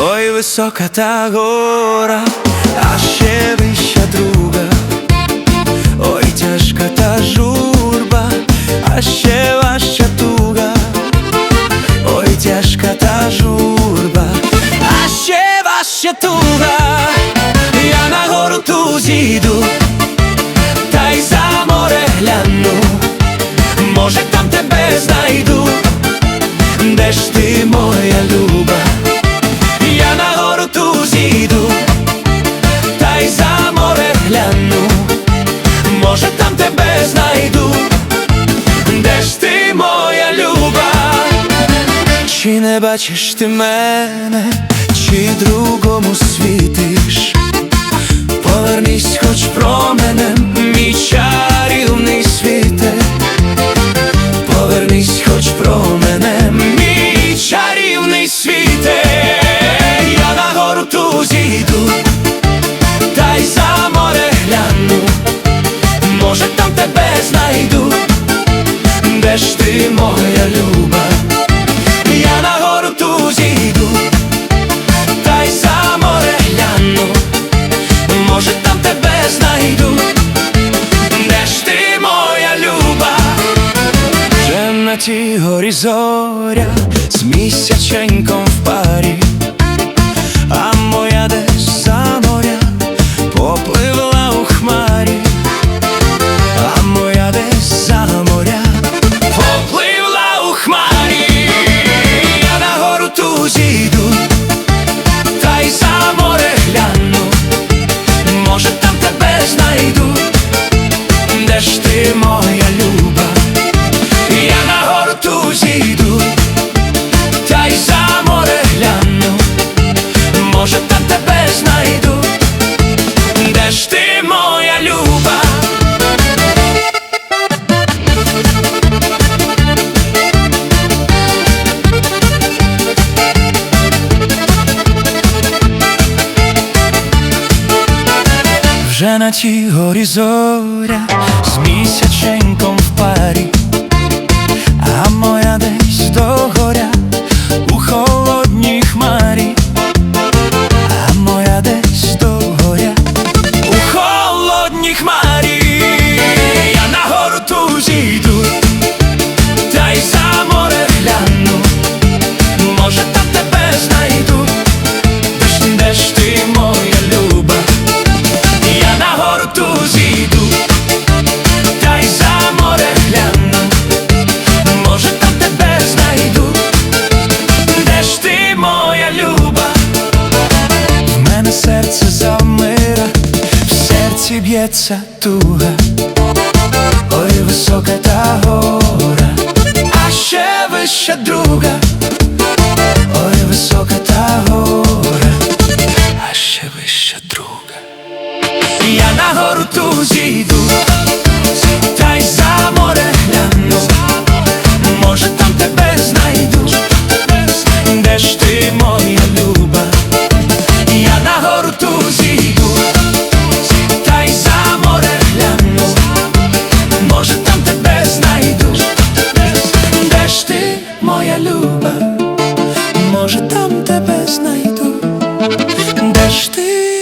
Ой, висока та гора, а ще зійду, та й за море гляну, може там тебе знайду, де ж ти моя люба, я на гору ту зійду, та й за море гляну, може там тебе знайду, де ж ти моя люба, чи не бачиш ти мене, чи другому світиш? повернись, хоч променем, мій чарівний світе, повернись, хоч променем, мій чарівний світе, я на горту ту зійду, дай й за море гляну, може там тебе знайду, де ж ти мог. вже на ті горі зоря з місячем. pizza tua Stay.